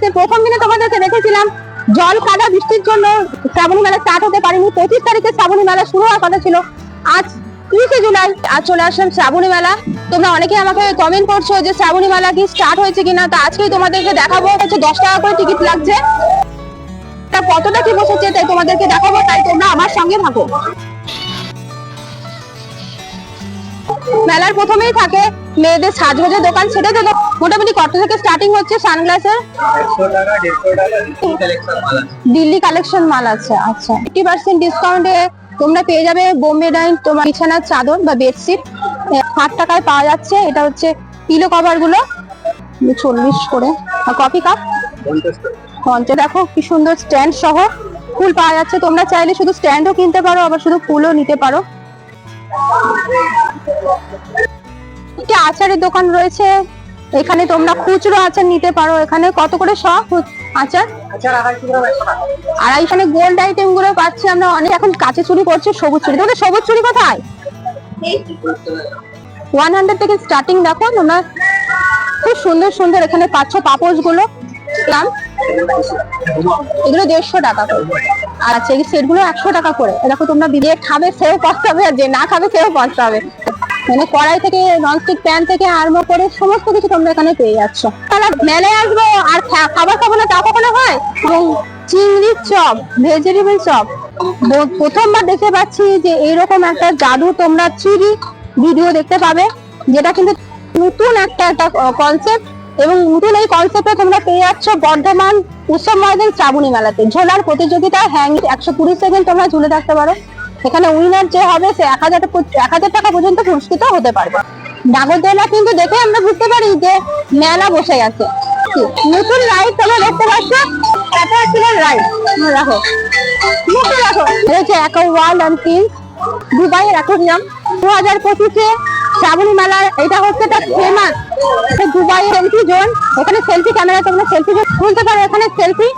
হয়েছে। প্রথম দিনে তোমাদেরকে দেখেছিলাম, জল কাদা বৃষ্টির জন্য শ্রাবণী মেলা স্টার্ট হতে পারেনি। পঁচিশ তারিখে শ্রাবণী মেলা শুরু হওয়ার কথা ছিল। আজ তিরিশে জুলাই, আজ চলে আসলাম শ্রাবণী মেলা। তোমরা অনেকে আমাকে কমেন্ট করছ যে শ্রাবণী মেলা কি স্টার্ট হয়েছে কিনা। তা আজকেই তোমাদেরকে দেখাবো। হচ্ছে দশ টাকা করে টিকিট লাগছে। তা কতটা কি বসেছে তাই তোমাদেরকে দেখাবো। তাই তোমরা আমার সঙ্গে থাকো। মেলার প্রথমেই থাকে মেয়েদের সাজগোজের দোকান সেটা তো মোটামুটি কত থেকে স্টার্টিং হচ্ছে সানগ্লাসের দিল্লি কালেকশন মাল আছে আচ্ছা। এইটি পার্সেন্ট ডিসকাউন্টে তোমরা পেয়ে যাবে বোম্বে ডাইন, তোমার বিছানার চাদর বা বেডশিট ষাট টাকায় পাওয়া যাচ্ছে, এটা হচ্ছে পিলো কভারগুলো। চল্লিশ করে। আর কফি কাপ পঞ্চাশ। দেখো কি সুন্দর স্ট্যান্ড সহ ফুল পাওয়া যাচ্ছে। তোমরা চাইলে শুধু স্ট্যান্ডও কিনতে পারো, আবার শুধু ফুলও নিতে পারো। একটি আচারের দোকান রয়েছে? এখানে তোমরা খুচরো আচার নিতে পারো। এখানে কত করে সব আচার? আর এখানে গোল্ড আইটেমগুলো পাচ্ছি আমরা। অনেক এখন কাঁচে চুরি করছে সবুজ চুরি। তোমাদের সবুজ চুরি কোথায়? ওয়ান হান্ড্রেড থেকে স্টার্টিং দেখো তোমরা। খুব সুন্দর সুন্দর। এখানে পাচ্ছ পাপোশগুলো দাম এগুলো দেড়শো টাকা করে। আর আচ্ছা এই সেটগুলো একশো টাকা করে। দেখো তোমরা যে খাবে সেও পস্তাবে। আর যে না খাবে সেও পস্তাবে। মানে কড়াই থেকে ননস্টিক প্যান থেকে আরম্ভ করে সমস্ত কিছু তোমরা এখানে পেয়ে যাচ্ছ। তাহলে মেলায় আসব আর খাবার খাব না, তা কখনো হয়? এবং চিংড়ির চপ ভেজিটেবল চপ। প্রথমবার দেখতে পাচ্ছি যে এইরকম একটা জাদু তোমরা থ্রি ভিডিও দেখতে পাবে, যেটা কিন্তু নতুন একটা একটা কনসেপ্ট এবং নতুন এই কনসেপ্টে তোমরা পেয়ে যাচ্ছ বর্ধমান উৎসব ময়দান শ্রাবণী মেলাতে। ঝোলার প্রতিযোগিতা হ্যাং একশো কুড়ি সেকেন্ড তোমরা ঝুলে থাকতে পারো। এখানে উইনার যে হবে সে এক হাজার এক হাজার টাকা পর্যন্ত পুরস্কৃত হতে পারবে। নাগরদোলা কিন্তু দেখে আমরা বুঝতে পারি যে মেলা বসে গেছে। নতুন রাইড তোমরা দেখতে পাচ্ছ? এটা হচ্ছে রাইড রাখো মুখে রাখো হচ্ছে অ্যাকো ওয়ার্ল্ড অ্যান্ড পিঙ্ক দুবাইয়ের অ্যাকোরিয়াম দু হাজার পঁচিশে শ্রাবণী মেলার এটা হচ্ছে একটা ফেমাস দুবাই সেলফি জোন এখানে সেলফি ক্যামেরা তোমরা সেলফি তুলতে পারো। এখানে সেলফি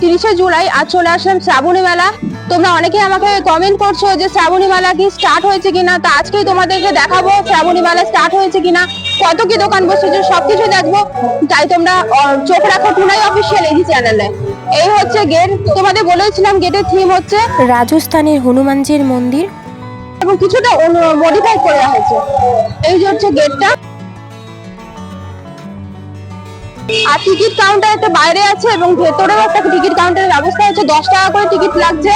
তিরিশে জুলাই আজ চলে আসলাম শ্রাবণী মেলা। তোমরা অনেকে আমাকে কমেন্ট করছ যে শ্রাবণী মেলা কি স্টার্ট হয়েছে কিনা? তো আজকেই তোমাদেরকে দেখাবো শ্রাবণী মেলা স্টার্ট হয়েছে কিনা। কত কি দোকান বসেছে সবকিছু দেখব। তাই তোমরা চোখ রাখো টুনাই অফিসিয়াল এই চ্যানেলে এই হচ্ছে গেট তোমাদের বলেছিলাম গেটের থিম হচ্ছে রাজস্থানের হনুমানজির মন্দির। এবং কিছুটা মডিফাই করা হয়েছে। এই যে হচ্ছে গেটটা আর টিকিট কাউন্টার একটা বাইরে আছে এবং ভেতরেও একটা টিকিট কাউন্টারের ব্যবস্থা আছে। দশ টাকা করে টিকিট লাগছে।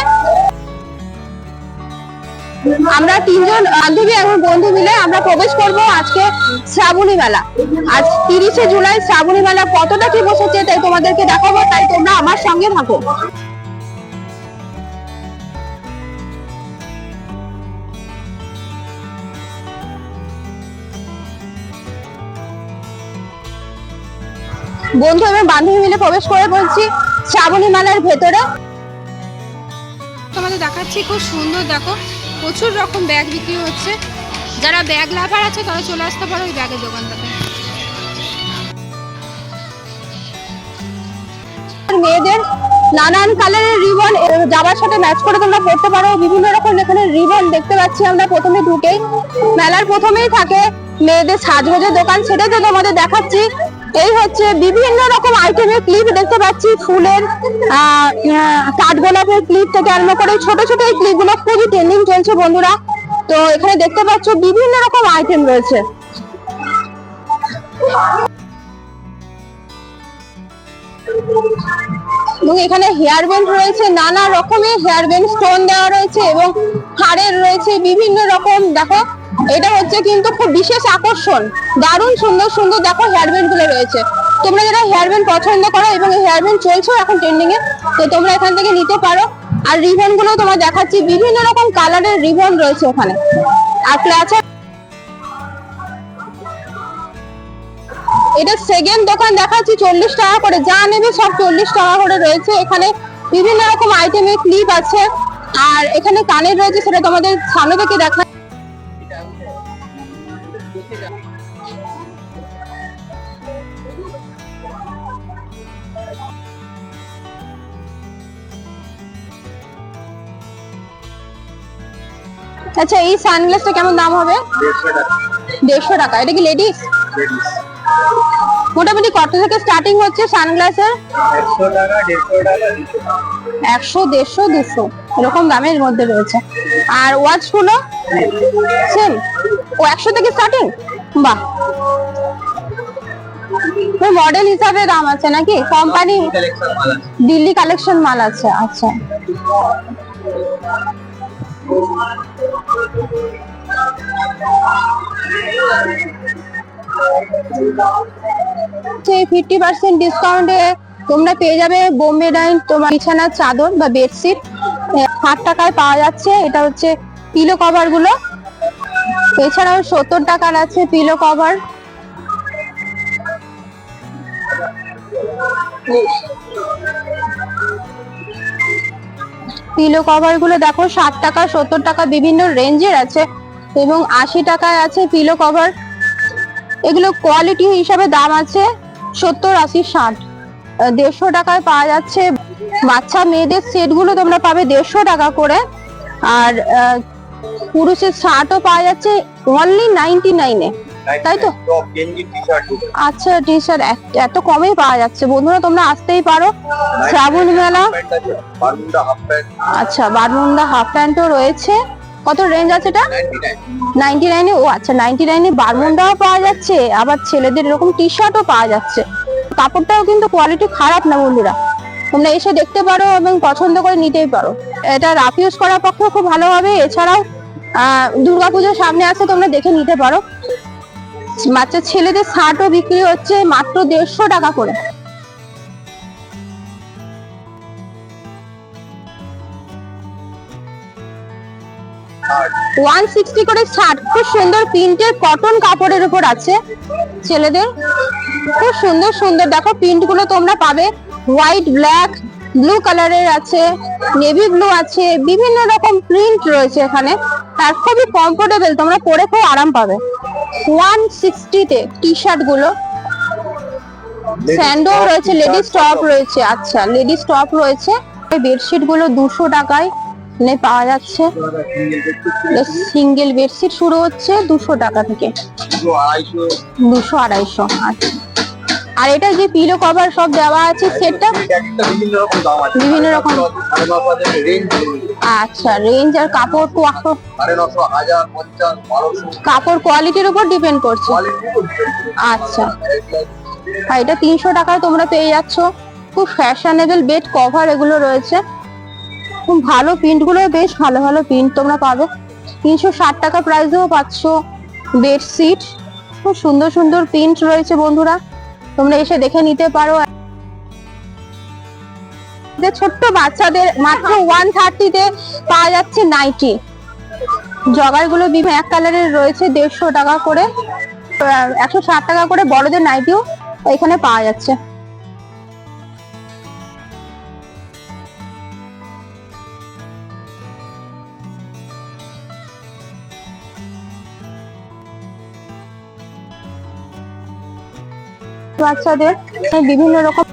আমরা তিনজন বান্ধবী এবং বন্ধু মিলে আমরা প্রবেশ করব আজকে শ্রাবণী মেলা। আজ তিরিশে জুলাই শ্রাবণী মেলা। কতটা কি বসেছে তাই তোমাদেরকে দেখাবো, তাই তোমরা আমার সঙ্গে থাকো। বন্ধু এবং বান্ধবী মিলে প্রবেশ করে বলছি শ্রাবণী মেলার ভেতরে। তোমাদের দেখাচ্ছি খুব সুন্দর দেখো প্রচুর রকম ব্যাগ বিক্রি হচ্ছে। যারা ব্যাগ লাভার আছে তারা চলে আসতে পারো ওই ব্যাগের দোকানটাতে। মেয়েদের নানান কালারের রিবন জামার সাথে ম্যাচ করে তোমরা পড়তে পারো। বিভিন্ন রকম এখানে রিবন দেখতে পাচ্ছি আমরা প্রথমে ঢুকেই। মেলার প্রথমেই থাকে মেয়েদের সাজগোজের দোকান সেটা তো তোমাদের দেখাচ্ছি। এই হচ্ছে বিভিন্ন রকম আইটেমের ক্লিপ দেখতে পাচ্ছি, ফুলের কাঠগোলাপের ক্লিপ থেকে আরম্ভ করে ছোট ছোট এই ক্লিপগুলো খুবই ট্রেন্ডিং চলছে বন্ধুরা। তো এখানে দেখতে পাচ্ছ বিভিন্ন রকম আইটেম রয়েছে। এবং এখানে হেয়ার ব্যান্ড রয়েছে, নানা রকমের হেয়ার ব্যান্ড স্টোন দেওয়া রয়েছে এবং হাড়ের রয়েছে বিভিন্ন রকম, দেখো এটা হচ্ছে কিন্তু খুব বিশেষ আকর্ষণ। দারুণ সুন্দর সুন্দর দেখো হেয়ার ব্যান্ডগুলো রয়েছে। তোমরা যারা হেয়ার ব্যান্ড পছন্দ করো এবং হেয়ার চলছে এখন ট্রেন্ডিং এ, তো তোমরা এখান থেকে নিতে পারো। আর রিবনগুলো তোমার দেখাচ্ছি, বিভিন্ন রকম কালারের রিবন রয়েছে ওখানে। আর ক্লাচার এটা সেকেন্ড দোকান দেখাচ্ছি, চল্লিশ টাকা করে। যা নেবে সব চল্লিশ টাকা করে রয়েছে। এখানে বিভিন্ন রকম আইটেমের ক্লিপ আছে। আর এখানে কানের রয়েছে, সেটা তোমাদের সামনে থেকে দেখা আচ্ছা এই সানগ্লাসটা কেমন দাম হবে? দেড়শো টাকা। এটা কি লেডিস? মোটামুটি কত থেকে স্টার্টিং হচ্ছে সানগ্লাসের একশো দেড়শো দুশো এরকম দামের মধ্যে রয়েছে। আর ওয়াচগুলো? সেম ও একশো থেকে স্টার্টিং বাহ। মডেল হিসাবে দাম আছে নাকি? কোম্পানি দিল্লি কালেকশন মাল আছে। আচ্ছা। সেই ফিফটি পার্সেন্ট ডিসকাউন্টে তোমরা পেয়ে যাবে বোম্বে ডাইন তোমার বিছানার চাদর বা বেডশিট। ষাট টাকায় পাওয়া যাচ্ছে। এটা হচ্ছে পিলো কভারগুলো। এছাড়াও সত্তর টাকার আছে পিলো কভার পিলো কভারগুলো দেখো, ষাট টাকা, সত্তর টাকা বিভিন্ন রেঞ্জের আছে এবং আশি টাকায় আছে পিলো কভার এগুলো কোয়ালিটি হিসাবে দাম আছে সত্তর, আশি, ষাট। দেড়শো টাকায় পাওয়া যাচ্ছে। বাচ্চা, মেয়েদের সেটগুলো তোমরা পাবে দেড়শো টাকা করে। আর পুরুষের শার্টও পাওয়া যাচ্ছে অনলি নাইনটি নাইনে তাই তো? আচ্ছা টি শার্ট এত কমেই পাওয়া যাচ্ছে। বন্ধুরা তোমরা আসতেই পারো। শ্রাবণ মেলা। আছে আচ্ছা বারমুন্ডা হাফ প্যান্টও রয়েছে। কত রেঞ্জ আছে এটা? নাইনটি নাইন ও আচ্ছা নাইনটি নাইনে বারমুন্ডাও পাওয়া যাচ্ছে। আবার ছেলেদের এরকম টি শার্টও পাওয়া যাচ্ছে। কাপড়টাও কিন্তু কোয়ালিটি খারাপ না বন্ধুরা। তোমরা এসে দেখতে পারো এবং পছন্দ করে নিতেই পারো। এটা রাফ ইউজ করার পক্ষে খুব ভালো হবে। এছাড়াও আহ দুর্গাপুজোর সামনে আসে তোমরা দেখে নিতে পারো। বাচ্চা ছেলেদের শার্টও বিক্রি হচ্ছে মাত্র দেড়শো টাকা করে। ওয়ান সিক্সটি করে শার্ট, খুব সুন্দর প্রিন্টের কটন কাপড়ের উপর আছে ছেলেদের। খুব সুন্দর সুন্দর। দেখো প্রিন্টগুলো তোমরা পাবে। হোয়াইট ব্ল্যাক ব্লু কালারের আছে নেভি ব্লু আছে, বিভিন্ন রকম প্রিন্ট রয়েছে এখানে। আর খুবই কমফোর্টেবল তোমরা পরে খুব আরাম পাবে। ওয়ান সিক্সটিতে টি শার্টগুলো স্যান্ডো রয়েছে লেডিস টপ রয়েছে আচ্ছা লেডিস টপ রয়েছে। বেডশিটগুলো দুশো টাকায় পাওয়া যাচ্ছে। সিঙ্গেল বেডশিট শুরু হচ্ছে দুশো টাকা থেকে। দুশো আড়াইশো আচ্ছা। আর এটা যে পিলো কভার সব দেওয়া আছে সেটটা? বিভিন্ন রকম দাম আছে। বিভিন্ন আচ্ছা রেঞ্জ আর কাপড় কাপড় কোয়ালিটির উপর ডিপেন্ড করছে। আচ্ছা। আর এটা তিনশো টাকায় তোমরা পেয়ে যাচ্ছ। খুব ফ্যাশনেবল বেড কভার এগুলো রয়েছে। খুব ভালো প্রিন্টগুলো বেশ ভালো ভালো প্রিন্ট তোমরা পাবে। তিনশো ষাট টাকা প্রাইসেও পাচ্ছ বেডশিট খুব সুন্দর সুন্দর প্রিন্ট রয়েছে বন্ধুরা। তোমরা এসে দেখে নিতে পারো। যে ছোট্ট বাচ্চাদের মাত্র ওয়ান থার্টিতে পাওয়া যাচ্ছে নাইটি জগারগুলো বিভিন্ন এক কালারের রয়েছে দেড়শো টাকা করে একশো ষাট টাকা করে বড়দের নাইটিও এখানে পাওয়া যাচ্ছে। বাচ্চাদের বিভিন্ন রকম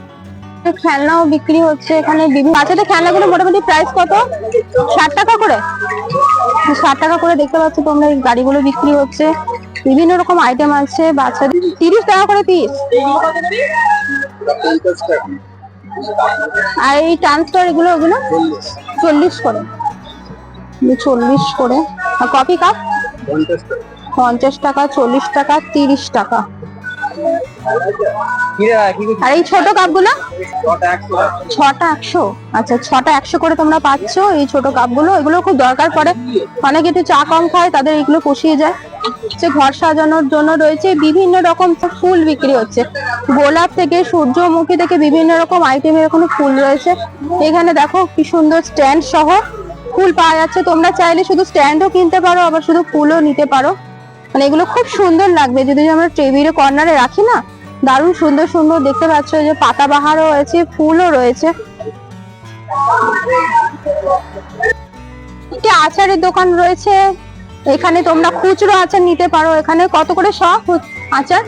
খেলনাও বিক্রি হচ্ছে এখানে বিভিন্ন বাচ্চাদের খেলনাগুলো মোটামুটি প্রাইস কত? ষাট টাকা করে। ষাট টাকা করে দেখতে পাচ্ছ তোমরা, এই গাড়িগুলো বিক্রি হচ্ছে। বিভিন্ন রকম আইটেম আছে বাচ্চাদের। তিরিশ টাকা করে পিস আর এই ট্রান্সফার এগুলো, ওগুলো চল্লিশ করে। চল্লিশ করে। আর কপি কাপ পঞ্চাশ টাকা, চল্লিশ টাকা, তিরিশ টাকা। আর এই ছোট কাপগুলো? ছটা একশো আচ্ছা ছটা একশো করে তোমরা পাচ্ছ এই ছোট কাপগুলো। এগুলো খুব দরকার পড়ে। অনেকে একটু চা কম খায় তাদের এগুলো পুষিয়ে যায়। হচ্ছে ঘর সাজানোর জন্য রয়েছে বিভিন্ন রকম ফুল বিক্রি হচ্ছে। গোলাপ থেকে সূর্যমুখী থেকে বিভিন্ন রকম আইটেমের এখানে ফুল রয়েছে। এখানে দেখো কি সুন্দর স্ট্যান্ড সহ ফুল পাওয়া যাচ্ছে। তোমরা চাইলে শুধু স্ট্যান্ডও কিনতে পারো আবার শুধু ফুলও নিতে পারো। মানে এগুলো খুব সুন্দর লাগবে। যদি আমরা টেবিলের কর্নারে রাখি না দারুণ সুন্দর সুন্দর দেখতে পাচ্ছ যে পাতাবাহারও রয়েছে ফুলও রয়েছে। একটি আচারের দোকান রয়েছে? এখানে তোমরা খুচরো আচার নিতে পারো। এখানে কত করে শ আচার?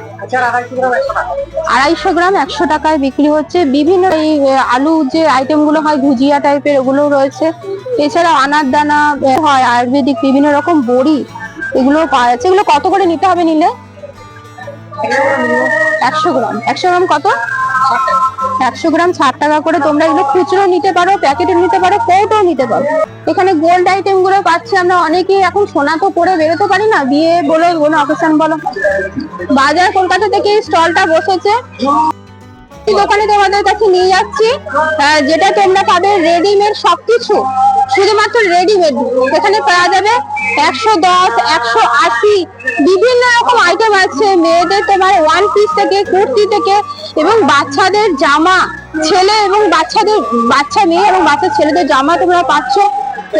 আড়াইশো গ্রাম একশো টাকায় বিক্রি হচ্ছে। বিভিন্ন এই আলু যে আইটেমগুলো হয় ভুজিয়া টাইপের ওগুলো রয়েছে। এছাড়া আনার দানা হয় আয়ুর্বেদিক বিভিন্ন রকম বড়ি। এগুলো পাওয়া যাচ্ছে। এগুলো কত করে নিতে হবে নিলে? একশো গ্রাম। একশো গ্রাম কত? একশো গ্রাম, ষাট টাকা করে। তোমরা এগুলো খুচরো নিতে পারো, প্যাকেটে নিতে পারো কৌটো নিতে পারো। এখানে গোল্ড আইটেমগুলো পাচ্ছি আমরা অনেকেই। এখন সোনা তো পরে বেরোতে পারি না। বিয়ে বলো কোনো অকেশন বলো। বাজার কলকাতা থেকে স্টলটা বসেছে। দোকানে তোমাদের কাছে নিয়ে যাচ্ছি। যেটা তোমরা পাবে রেডিমেড সবকিছু। শুধুমাত্র রেডিমেড এখানে পাওয়া যাবে একশো দশ, একশো আশি, বিভিন্ন রকম আইটেম আছে। মেয়েদের তোমার ওয়ান পিস থেকে, কুর্তি থেকে এবং বাচ্চাদের জামা, ছেলে এবং বাচ্চাদের, বাচ্চা মেয়ে এবং বাচ্চা ছেলেদের জামা তোমরা পাচ্ছ।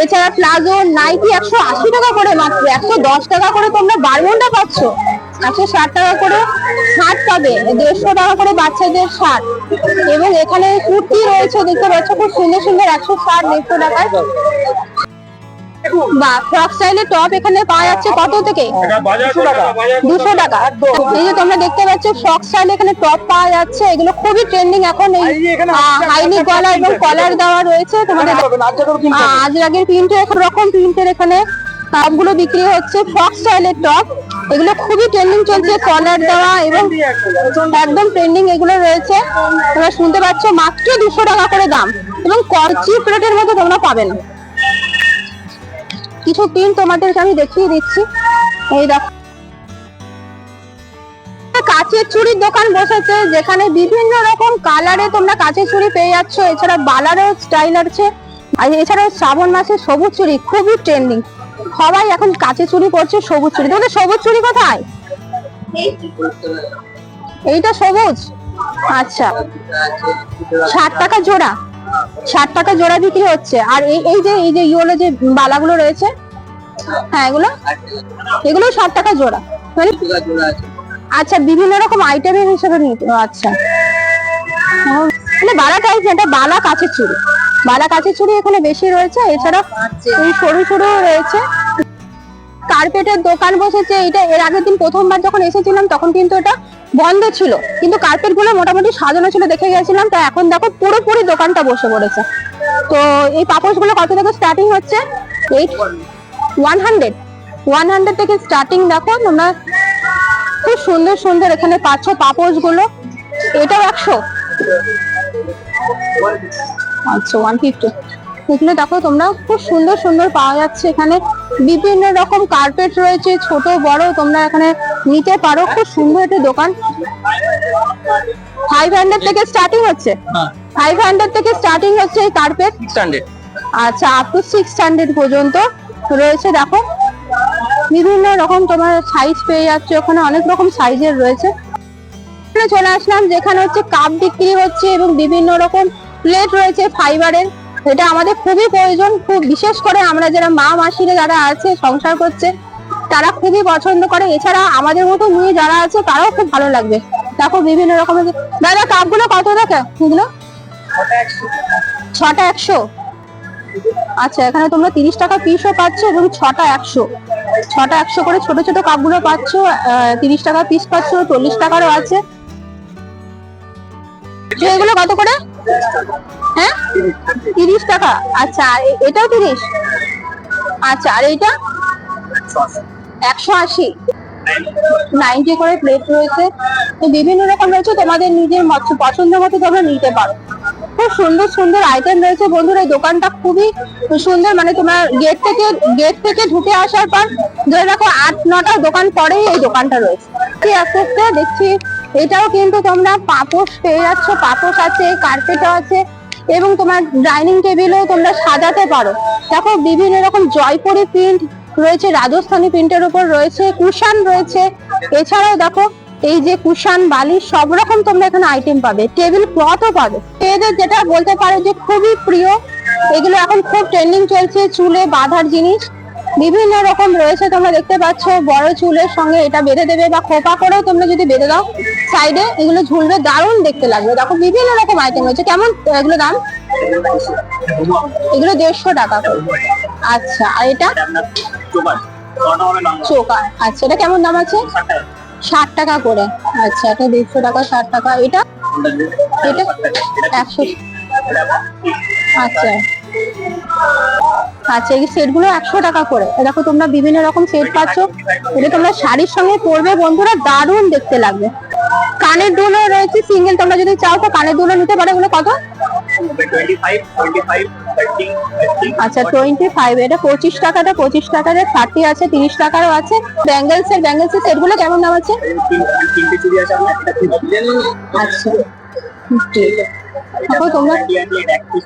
এছাড়া প্লাজো নাইটি একশো আশি টাকা করে মাত্র, একশো দশ টাকা করে তোমরা বারমন্ডা পাচ্ছ। একশো ষাট টাকা করে শার্ট পাবে দেড়শো টাকা করে বাচ্চাদের শার্ট। এবং এখানে কুর্তি রয়েছে দেখতে পাচ্ছ খুব সুন্দর সুন্দর একশো ষাট দেড়শো টাকায়। বা ফ্রক স্টাইলের টপ এখানে পাওয়া যাচ্ছে কত থেকে? দুশো টাকা এই যে তোমরা দেখতে পাচ্ছ ফ্রক স্টাইল এখানে টপ পাওয়া যাচ্ছে এগুলো খুবই ট্রেন্ডিং এখন এই হাইনি গলা এবং কলার দেওয়া রয়েছে তোমাদের আজরাগের প্রিন্টে এক রকম প্রিন্টের এখানে টপগুলো বিক্রি হচ্ছে ফ্রক স্টাইলের টপ। এগুলো খুবই ট্রেন্ডিং চলছে কলার দেওয়া এবং একদম ট্রেন্ডিং এগুলো রয়েছে। তোমরা শুনতে পাচ্ছ মাত্র দুশো টাকা করে দাম এবং চিপ রেটের মধ্যে তোমরা পাবে না। কিছু প্রিন্ট তোমাদেরকে আমি দেখিয়ে দিচ্ছি। এই দেখো। কাচের চুড়ির দোকান বসেছে, যেখানে বিভিন্ন রকম কালারে তোমরা কাচের চুড়ি পেয়ে যাচ্ছ। এছাড়া বালারও স্টাইল আছে। আর এছাড়াও শ্রাবণ মাসে সবুজ চুড়ি খুবই ট্রেন্ডিং সবাই এখন কাচের চুরি করছে, সবুজ চুরি। তোমাদের সবুজ চুরি কোথায়? এইটা সবুজ? আচ্ছা। ষাট টাকা জোড়া। ষাট টাকা জোড়া বিক্রি হচ্ছে। আর এই এই যে এই যে ইয়েলো যে বালাগুলো রয়েছে হ্যাঁ এগুলো? এগুলো ষাট টাকা জোড়া। মানে আচ্ছা বিভিন্ন রকম আইটেমের হিসেবে আচ্ছা। মানে বালা টাইপ এটা বালা কাছের চুড়ি বালা কাছের চুড়ি এখানে বেশি রয়েছে এছাড়া এই সরু সরু রয়েছে। কার্পেটের দোকান বসেছে এটা এর আগের দিন প্রথমবার যখন এসেছিলাম তখন কিন্তু এটা বন্ধ ছিল। কিন্তু কার্পেটগুলো মোটামুটি সাজানো ছিল দেখে গেছিলাম তো এখন দেখো পুরোপুরি দোকানটা বসে পড়েছে। তো এই পাপোশগুলো কত থেকে স্টার্টিং হচ্ছে? Eight one hundred one hundred থেকে স্টার্টিং দেখো তোমরা খুব সুন্দর সুন্দর এখানে পাচ্ছ পাপোশগুলো এটাও একশো? আচ্ছা ওয়ান ফিফটি এগুলো দেখো তোমরা খুব সুন্দর সুন্দর পাওয়া যাচ্ছে। এখানে বিভিন্ন রকম কার্পেট রয়েছে ছোট বড় তোমরা এখানে নিতে পারো। খুব সুন্দর একটা দোকান। ফাইভ হান্ড্রেড থেকে স্টার্টিং হচ্ছে? ফাইভ হান্ড্রেড থেকে স্টার্টিং হচ্ছে এই কার্পেট আচ্ছা আপ টু সিক্স হান্ড্রেড পর্যন্ত রয়েছে। দেখো বিভিন্ন রকম তোমার সাইজ পেয়ে যাচ্ছে। ওখানে অনেক রকম সাইজের রয়েছে। চলে আসলাম যেখানে হচ্ছে কাপ বিক্রি হচ্ছে এবং বিভিন্ন রকম প্লেট রয়েছে ফাইবারের এটা আমাদের খুবই প্রয়োজন। খুব বিশেষ করে আমরা যারা মা, মাসিরা যারা আছে, সংসার করছে, তারা খুবই পছন্দ করে। এছাড়া আমাদের মতো মেয়ে যারা আছে, তারাও খুব ভালো লাগবে। দেখো বিভিন্ন রকমের দাদা, কাপগুলো কত টাকা ছটা একশো। আচ্ছা এখানে তোমরা তিরিশ টাকা পিসও পাচ্ছ এবং ছটা একশো। ছটা একশো করে ছোট ছোট কাপগুলো পাচ্ছ তিরিশ টাকা পিস পাচ্ছ, চল্লিশ টাকারও আছে। এগুলো কত করে? হ্যাঁ? তিরিশ টাকা? আচ্ছা আর এটাও তিরিশ? আচ্ছা আর এইটা? একশো আশি। নাইনটি করে প্লেট রয়েছে। বিভিন্ন রকম রয়েছে, তোমাদের নিজের পছন্দ মতো তোমরা নিতে পারো। খুব সুন্দর সুন্দর আইটেম রয়েছে। বন্ধুরা, এই দোকানটা খুবই সুন্দর। মানে তোমার গেট থেকে গেট থেকে ঢুকে আসার পর, ধরে রাখো, আট, নটা দোকান পরেই এই দোকানটা রয়েছে। আস্তে আস্তে দেখছি। এটাও কিন্তু তোমরা পাপোশ পেয়ে যাচ্ছ, পাপোশ আছে কার্পেটও আছে, এবং তোমার ডাইনিং টেবিলও তোমরা সাজাতে পারো। দেখো, বিভিন্ন রকম জয়পুরি প্রিন্ট রয়েছে, রাজস্থানী প্রিন্টের উপর রয়েছে, কুশান রয়েছে। এছাড়াও দেখো, এই যে কুশান বালিশ সব রকম তোমরা এখানে আইটেম পাবে। টেবিল ক্লথও পাবে। এদের যেটা বলতে পারো যে খুবই প্রিয়, এগুলো এখন খুব ট্রেন্ডিং চলছে, চুলে বাঁধার জিনিস। বিভিন্ন রকম রয়েছে, তোমরা দেখতে পাচ্ছ, বড় চুলের সঙ্গে এটা বেঁধে দেবে বা খোপা করেও তোমরা যদি বেঁধে দাও সাইডে এগুলো ঝুলবে, দারুণ দেখতে লাগবে। দেখো, বিভিন্ন রকম আইটেম রয়েছে। কেমন এগুলো দাম? এগুলো দেড়শো টাকা করে। আচ্ছা আর এটা? চোকা আচ্ছা এটা কেমন দাম আছে? ষাট টাকা করে। আচ্ছা এটা দেড়শো টাকা, ষাট টাকা। এটা? এটা একশো আচ্ছা। আচ্ছা এই সেটগুলো একশো টাকা করে। দেখো তোমরা বিভিন্ন রকম সেট পাচ্ছ। এটা তোমরা শাড়ির সঙ্গে পরবে। বন্ধুরা দারুণ দেখতে লাগবে। কানের দুলো রয়েছে সিঙ্গেল তোমরা যদি চাও তো কানের দুলো নিতে পারো। এগুলো কত? আচ্ছা টোয়েন্টি ফাইভ এটা পঁচিশ টাকাটা পঁচিশ টাকার থার্টি আছে তিরিশ টাকারও আছে। ব্যাঙ্গেলস এর ব্যাঙ্গেলস এর সেটগুলো কেমন দাম আছে? আচ্ছা। দেখো তোমরা এক পিস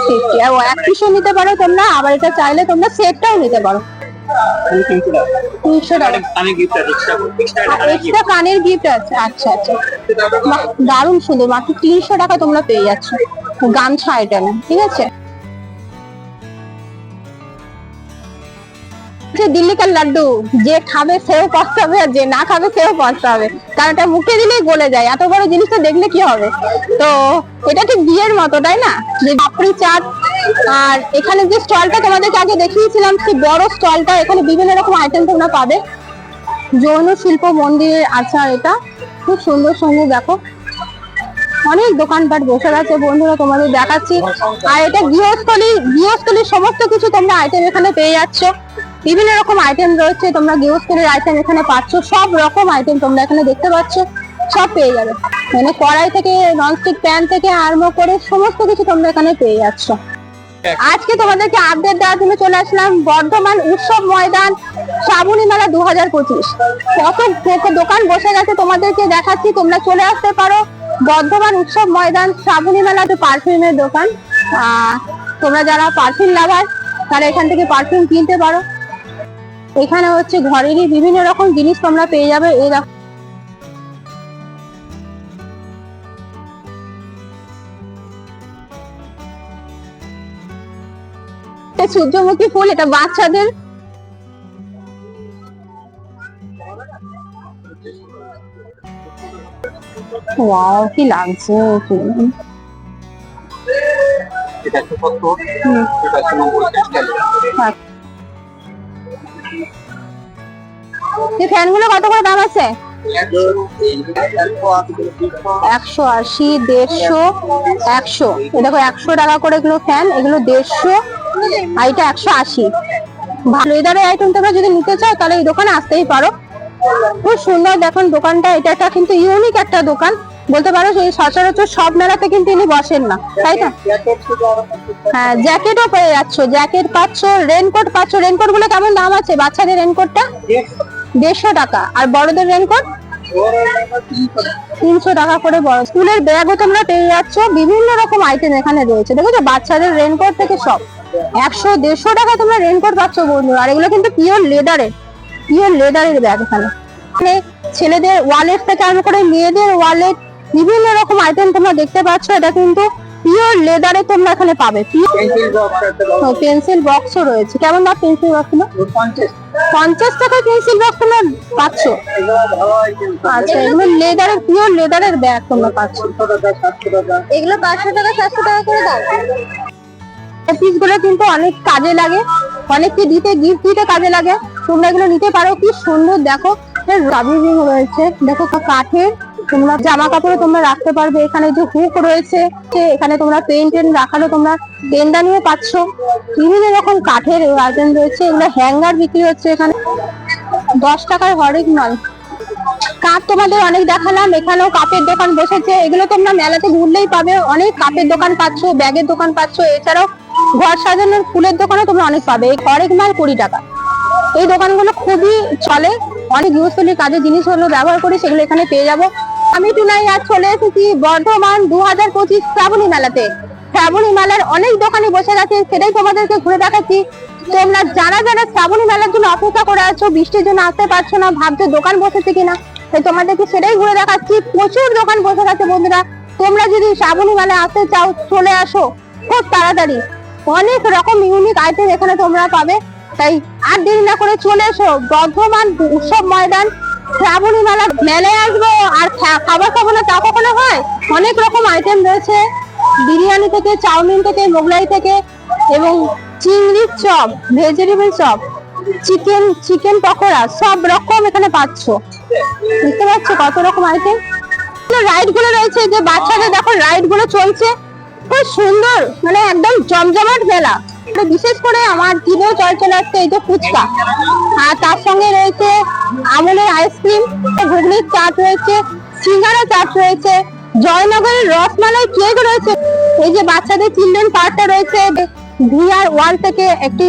ফিফটি ও এক পিসও নিতে পারো তোমরা আবার এটা চাইলে তোমরা সেটটাও নিতে পারো। তিনশো টাকা। এক্সট্রা কানের গিফট আছে আচ্ছা আচ্ছা। দারুণ সুন্দর মাত্র তিনশো টাকা তোমরা পেয়ে যাচ্ছ। গামছা আইটেম ঠিক আছে? যে দিল্লিকার লাড্ডু। যে খাবে সেও পস্তাবে আর যে না খাবে সেও পস্তাবে। কারণ এটা মুখে দিলেই গলে যায়। এত বড় জিনিসটা দেখলে কি হবে? তো এটা ঠিক বিয়ের মতো, তাই না? যে পাপড়ি চাট, আর এখানে যে স্টলটা তোমাদেরকে আগে দেখিয়েছিলাম, সেই বড় স্টলটা, এখানে বিভিন্ন রকম আইটেম তোমরা পাবে। যৌন শিল্প মন্দিরের আচার এটা। খুব সুন্দর সুন্দর দেখো। অনেক দোকানপাট বসে আছে বন্ধুরা, তোমাদের দেখাচ্ছি। আর এটা গৃহস্থলী, গৃহস্থলীর সমস্ত কিছু তোমরা আইটেম এখানে পেয়ে যাচ্ছ। বিভিন্ন রকম আইটেম রয়েছে, তোমরা গৃহস্থলীর আইটেম এখানে পাচ্ছ। সব রকম আইটেম তোমরা এখানে দেখতে পাচ্ছ, সব পেয়ে যাবে। মানে কড়াই থেকে ননস্টিক প্যান থেকে আরম্ভ করে সমস্ত কিছু তোমরা এখানে পেয়ে যাচ্ছ। আজকে তোমাদেরকে আপডেট দেওয়ার জন্য চলে আসলাম বর্ধমান উৎসব ময়দান, শ্রাবণী মেলা দু হাজার পঁচিশ। কত দোকান বসে গেছে, তোমাদেরকে দেখাচ্ছি, তোমরা চলে আসতে পারো বর্ধমান উৎসব ময়দান, শ্রাবণী মেলা তো পারফিউমের দোকান। তোমরা যারা পারফিউম লাভার তারা এখান থেকে পারফিউম কিনতে পারো। এখানে হচ্ছে ঘরেরই বিভিন্ন রকম জিনিস তোমরা পেয়ে যাবে। এই দেখো। সূর্যমুখী ফুল এটা বাচ্চাদের। ওয়াও কি লাগছে এটা এই ফ্যানগুলো কত করে দাম আছে? একশো আশি, দেড়শো, একশো। দেখো, একশো টাকা করে এগুলো ফ্যান, এগুলো দেড়শো, আর এটা একশো আশি। ভালো এদারের আইটেম তোমরা যদি নিতে চাও, তাহলে এই দোকানে আসতেই পারো। খুব সুন্দর দেখুন দোকানটা, এটা একটা কিন্তু ইউনিক একটা দোকান। বলতে পারো সেই সচরাচর সব মেলাতে কিন্তু ইনি বসেন না, তাই তো হ্যাঁ জ্যাকেটও পেয়ে যাচ্ছ জ্যাকেট পাচ্ছ রেনকোট পাচ্ছ। রেনকোটগুলো কেমন দাম আছে? বাচ্চাদের রেনকোটটা দেড়শো টাকা। আর বড়দের রেনকোট? তিনশো টাকা করে বড়। স্কুলের ব্যাগও তোমরা পেয়ে যাচ্ছ। বিভিন্ন রকম আইটেম এখানে রয়েছে। দেখেছ? বাচ্চাদের রেনকোট থেকে সব। একশো দেড়শো টাকা তোমরা রেনকোট পাচ্ছ বন্ধু আর এগুলো কিন্তু পিওর লেদারের পিওর লেদারের ব্যাগ এখানে। এখানে ছেলেদের ওয়ালেট থেকে আরম্ভ করে মেয়েদের ওয়ালেট বিভিন্ন রকম আইটেম তোমরা দেখতে পাচ্ছ। এটা কিন্তু পিওর লেদারে তোমরা এখানে পাবে। পেন্সিল বক্সও রয়েছে। কেমন দাম পেন্সিল বক্স পঞ্চাশ টাকা পেন্সিল বক্স তোমরা পাচ্ছ। আচ্ছা এগুলো লেদারের পিওর লেদারের ব্যাগ তোমরা পাচ্ছ। এগুলো পাঁচশো টাকা সাতশো টাকা করে দাও পিসগুলো কিন্তু অনেক কাজে লাগে। অনেককে দিতে গিফট দিতে কাজে লাগে। তোমরা এগুলো নিতে পারো। কি সুন্দর, দেখো। রাবি রয়েছে দেখো, কাঠের তোমরা জামা কাপড়ে তোমরা রাখতে পারবে। এখানে যে হুক রয়েছে এখানে তোমরা পেন টেন রাখারও তোমরা পেনদানিও পাচ্ছ। বিভিন্ন রকম কাঠের আইটেম রয়েছে, এগুলো হ্যাঙ্গার বিক্রি হচ্ছে এখানে। দশ টাকার হরেক নয়। কাপ তোমাদের অনেক দেখালাম, এখানেও কাপের দোকান বসেছে। এগুলো তোমরা মেলাতে ঘুরলেই পাবে। অনেক কাপের দোকান পাচ্ছ, ব্যাগের দোকান পাচ্ছ, এছাড়াও ঘর সাজানোর ফুলের দোকানও তোমরা অনেক পাবে। এই হরেক মাল কুড়ি টাকা। এই দোকানগুলো খুবই চলে। অনেক গৃহস্থলীর কাজে জিনিসগুলো ব্যবহার করি সেগুলো এখানে পেয়ে যাব। আমি টুনাই আজ চলে এসেছি বর্ধমান দু হাজার পঁচিশ শ্রাবণী মেলাতে। শ্রাবণী মেলার অনেক দোকানে বসে গেছে, সেটাই তোমাদেরকে ঘুরে দেখাচ্ছি। তোমরা যারা যারা শ্রাবণী মেলার জন্য অপেক্ষা করে আছো, বৃষ্টির জন্য আসতে পারছ না, ভাবছ দোকান বসেছে কিনা, তাই তোমাদেরকে সেটাই ঘুরে দেখাচ্ছি। প্রচুর দোকান বসে গেছে বন্ধুরা। তোমরা যদি শ্রাবণী মেলায় আসতে চাও, চলে আসো খুব তাড়াতাড়ি। অনেক রকম ইউনিক আইটেম এখানে তোমরা পাবে। তাই আর দেরি না করে চলে এসো। বর্ধমান উৎসব ময়দান শ্রাবণী মেলা মেলায় আসব আর খাবার খাব তা কখনো হয়? অনেক রকম আইটেম রয়েছে। বিরিয়ানি থেকে, চাউমিন থেকে, মোগলাই থেকে এবং চিংড়ির chop vegetable chop chicken chicken pakora, সব রকম এখানে পাচ্ছ। বুঝতে পারছ কত রকম আইটেম রাইডগুলো রয়েছে যে বাচ্চাদের দেখো রাইডগুলো চলছে। খুব সুন্দর মানে একদম জমজমাট মেলা। বিশেষ করে আমার জল চলে আসছে এই যে ফুচকা। আর তার সঙ্গে রয়েছে আমলের আইসক্রিম ঘুগনির চাট রয়েছে, সিঙ্গারা চাট রয়েছে, জয়নগরের রসমালাই কেক রয়েছে। এই যে বাচ্চাদের চিলড্রেন পার্কটা রয়েছে ভিআর ওয়ার্ল্ড থেকে একটি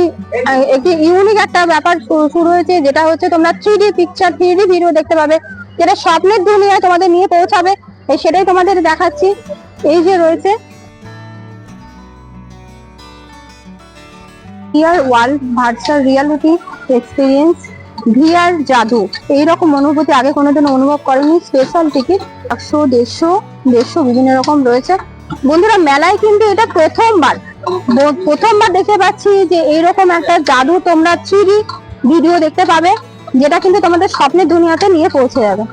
একটি ইউনিক একটা ব্যাপার শুরু হয়েছে, যেটা হচ্ছে তোমরা three D picture three D video দেখতে পাবে। যেটা স্বপ্নের দুনিয়ায় তোমাদের নিয়ে পৌঁছাবে সেটাই তোমাদের দেখাচ্ছি। এই যে রয়েছে VR wall virtual reality experience VR জাদু এইরকম অনুভূতি আগে কোনোদিন অনুভব করেনি। স্পেশাল টিকিট, একশো, দেড়শো দেড়শো, বিভিন্ন রকম রয়েছে। বন্ধুরা, মেলায় কিন্তু এটা প্রথমবার। প্রথমবার দেখতে পাচ্ছি যে এইরকম একটা জাদু তোমরা থ্রি ভিডিও দেখতে পাবে, যেটা কিন্তু তোমাদের স্বপ্নের দুনিয়াতে নিয়ে পৌঁছে যাবে।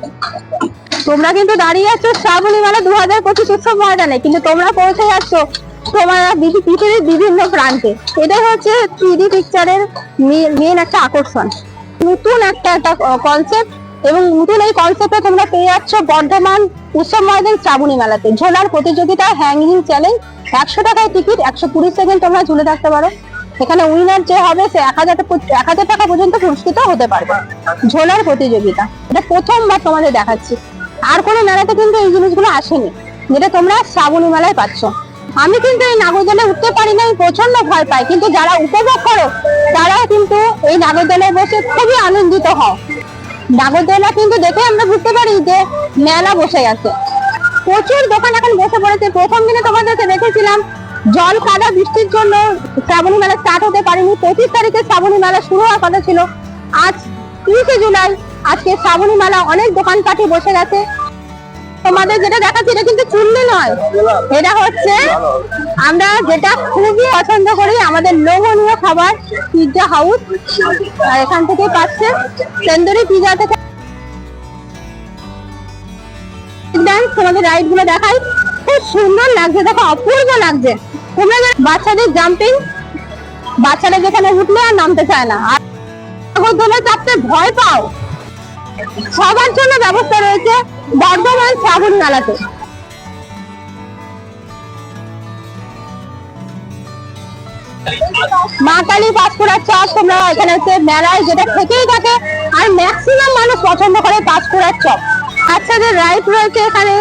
তোমরা কিন্তু দাঁড়িয়ে আছো, শ্রাবণী মেলা দু হাজার পঁচিশ উৎসব ময়দানে, কিন্তু তোমরা পৌঁছে যাচ্ছ তোমরা পৃথিবীর বিভিন্ন প্রান্তে। এটাই হচ্ছে পিকচারের মেন একটা আকর্ষণ। নতুন একটা একটা কনসেপ্ট এবং নতুন এই কনসেপ্টে তোমরা পেয়ে যাচ্ছ বর্ধমান উৎসব ময়দান শ্রাবণী মেলাতে। ঝোলার প্রতিযোগিতা হ্যাঙ্গিং চ্যালেঞ্জ একশো টাকায় টিকিট একশো কুড়ি সেকেন্ড তোমরা ঝুলে থাকতে পারো। এখানে উইনার যে হবে, সে এক হাজার এক হাজার টাকা পর্যন্ত পুরস্কৃত হতে পারবে। ঝোলার প্রতিযোগিতা, এটা প্রথমবার তোমাদের দেখাচ্ছি। আর কোনো মেলাতে কিন্তু এই জিনিসগুলো আসেনি, যেটা তোমরা শ্রাবণী মেলায় পাচ্ছ। আমি কিন্তু এই নাগরদোলে উঠতে পারি না, আমি প্রচণ্ড ভয় পাই। কিন্তু যারা উপভোগ করো তারা কিন্তু এই নাগরদোলায় বসে খুবই আনন্দিত হও। নাগরদোলা কিন্তু দেখে আমরা বুঝতে পারি যে মেলা বসে গেছে। প্রচুর দোকান এখন বসে পড়েছে। প্রথম দিনে তোমাদেরকে দেখেছিলাম জল কাদা বৃষ্টির জন্য শ্রাবণী মেলা স্টার্ট হতে পারেনি। পঁচিশ তারিখে শ্রাবণী মেলা শুরু হওয়ার কথা ছিল। আজ তিরিশে জুলাই, আজকে শ্রাবণী মেলা অনেক দোকানপাটে বসে গেছে। তোমাদের যেটা দেখাচ্ছি এটা কিন্তু চুল্লি নয়। এটা হচ্ছে আমরা যেটা খুবই পছন্দ করি, আমাদের লোভনীয় খাবার পিৎজা হাউস এখান থেকে পাচ্ছে তন্দুরি পিৎজা থেকে। তোমাদের রাইডগুলো দেখাই। খুব সুন্দর লাগছে, দেখো, অপূর্ব লাগছে। তোমরা বাচ্চাদের জাম্পিং বাচ্চারা যেখানে উঠলে আর নামতে চায় না। আর নাগরদোলায় চাপতে ভয় পাও। সবার জন্য ব্যবস্থা রয়েছে। বর্ধমান শ্রাবণ মেলাতে মা কালী পাঁচকুড়ার চপ তোমরা এখানে হচ্ছে মেলায় যেটা থেকেই থাকে, আর ম্যাক্সিমাম মানুষ পছন্দ করে পাঁচকুড়ার চপ বাচ্চাদের রাইড রয়েছে এখানে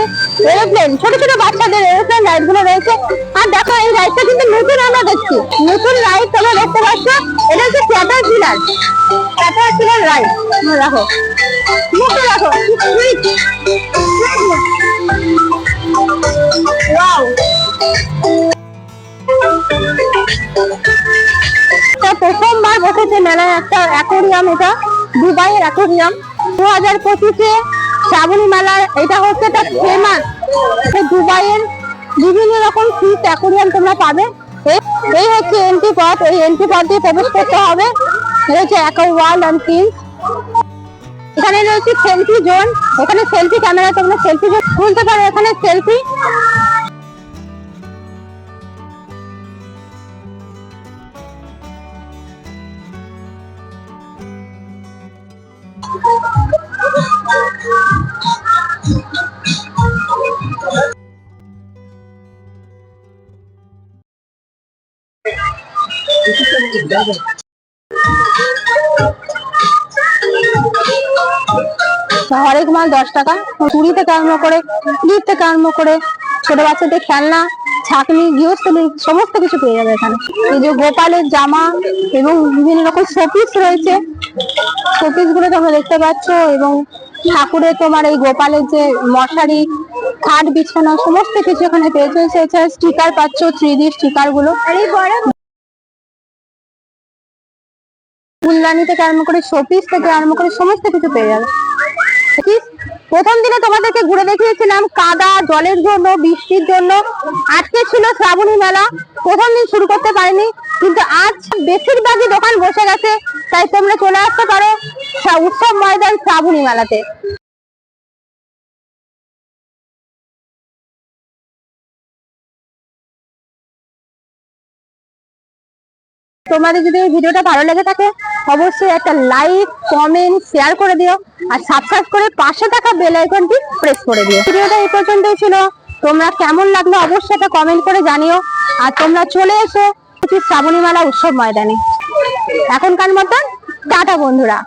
এরোপ্লেন ছোট ছোট বাচ্চাদের এরোপ্লেন রাইডগুলো রয়েছে। আর দেখো, এই রাইডটা কিন্তু নতুন দেখছি। নতুন রাইড তোমরা দেখতে পাচ্ছ, এটা হচ্ছে caterpillar caterpillar ride দেখো। মুখে ওয়াও প্রথমবার বসেছে মেলায় একটা অ্যাকোরিয়াম এটা, দুবাইয়ের অ্যাকোরিয়াম দু হাজার পঁচিশে শ্রাবণী মেলার, এটা হচ্ছে একটা ফেমাস দুবাইয়ের বিভিন্ন রকম ফিস অ্যাকোরিয়াম তোমরা পাবে। এই- হচ্ছে এন্ট্রি পথ এই এন্ট্রি পথ দিয়ে প্রবেশ করতে হবে। রয়েছে অ্যাকো ওয়ার্ল্ড অ্যান্ড কিংস এখানে রয়েছে সেলফি জোন এখানে সেলফি ক্যামেরা তোমরা সেলফি জোন তুলতে পারো। এখানে সেলফি হরেক মাল দশ টাকা। চুড়ি থেকে করে ক্লিপ থেকে করে, ছোট বাচ্চাদের খেলনা, ছাকনি গৃহস্থলী সমস্ত কিছু পেয়ে যাবে এখানে। এই যে গোপালের জামা এবং বিভিন্ন রকম শোপিস রয়েছে। শোপিসগুলো তোমরা দেখতে পাচ্ছ এবং ঠাকুরের তোমার এই গোপালের যে মশারি, খাট বিছানা, সমস্ত কিছু এখানে পেয়ে যাচ্ছে এছাড়া স্টিকার পাচ্ছ থ্রি ডি স্টিকারগুলো। ফুলদানি থেকে আরম্ভ করে শোপিস থেকে আরম্ভ করে সমস্ত কিছু পেয়ে যাবে। প্রথম দিনে তোমাদেরকে ঘুরে দেখিয়েছিলাম কাদা, জলের জন্য, বৃষ্টির জন্য। আজকে ছিল শ্রাবণী মেলা, প্রথম দিন শুরু করতে পারিনি, কিন্তু আজ বেশিরভাগই দোকান বসে গেছে, তাই তোমরা চলে আসতে পারো উৎসব ময়দান শ্রাবণী মেলাতে। তোমাদের যদি এই ভিডিওটা ভালো লেগে থাকে, অবশ্যই একটা লাইক কমেন্ট শেয়ার করে দিও। আর সাবস্ক্রাইব করে পাশে থাকা বেল আইকনটি প্রেস করে দিও। ভিডিওটা এই পর্যন্তই ছিল। তোমরা কেমন লাগল অবশ্যই একটা কমেন্ট করে জানিও। আর তোমরা চলে এসো শ্রাবণী মেলা উৎসব ময়দানে। এখনকার মতন টাটা বন্ধুরা।